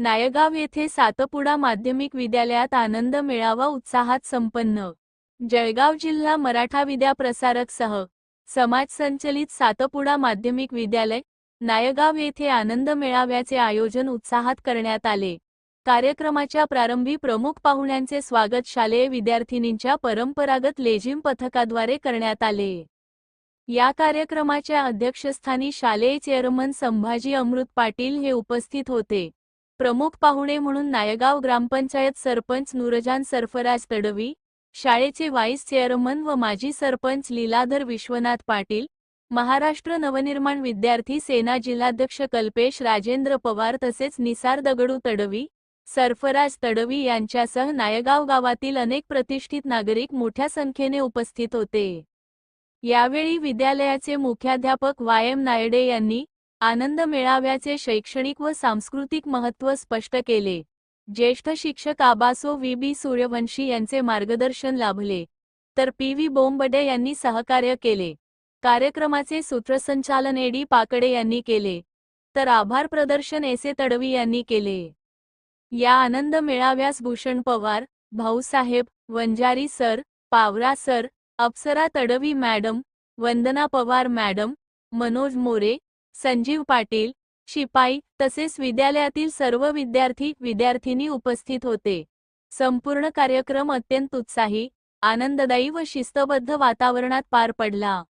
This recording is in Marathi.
नायगाव येथे सातपुडा माध्यमिक विद्यालयात आनंद मेळावा उत्साहात संपन्न. जळगाव जिल्हा मराठा विद्या प्रसारक सह समाज संचलित सातपुडा माध्यमिक विद्यालय नायगाव येथे आनंद मेळाव्याचे आयोजन उत्साहात करण्यात आले. कार्यक्रमाच्या प्रारंभी प्रमुख पाहुण्यांचे स्वागत शालेय विद्यार्थिनींच्या परंपरागत लेझिम पथकाद्वारे करण्यात आले. या कार्यक्रमाच्या अध्यक्षस्थानी शालेय चेअरमन संभाजी अमृत पाटील हे उपस्थित होते. प्रमुख पाहुणे म्हणून नायगाव ग्रामपंचायत सरपंच नुरजान सरफराज तडवी शाळेचे व्हाईस चेअरमन व माजी सरपंच लीलाधर विश्वनाथ पाटील महाराष्ट्र नवनिर्माण विद्यार्थी सेना जिल्हाध्यक्ष कल्पेश राजेंद्र पवार तसेच निसार दगडू तडवी सरफराज तडवी यांच्यासह नायगाव गावातील अनेक प्रतिष्ठित नागरिक मोठ्या संख्येने उपस्थित होते. यावेळी विद्यालयाचे मुख्याध्यापक वाय एम नायडे यांनी आनंद मेळाव्याचे शैक्षणिक व सांस्कृतिक महत्त्व स्पष्ट केले. ज्येष्ठ शिक्षक आबासो व्ही. बी. सूर्यवंशी यांचे मार्गदर्शन लाभले. तर पी. व्ही. बोंबडे यांनी सहकार्य केले. कार्यक्रमाचे सूत्रसंचालन एडी पाकडे यांनी केले. तर आभार प्रदर्शन एसे. तडवी यांनी केले. या आनंद मेळाव्यास Bhushan Pawar Bhausaheb Vanjari sir Pawara sir Apsara Tadvi madam Vandana Pawar madam Manoj More Sanjeev Patil शिपाई तसेच विद्यालयातील सर्व विद्यार्थी विद्यार्थिनी उपस्थित होते. संपूर्ण कार्यक्रम अत्यंत उत्साही आनंददायी व शिस्तबद्ध वातावरणात पार पडला.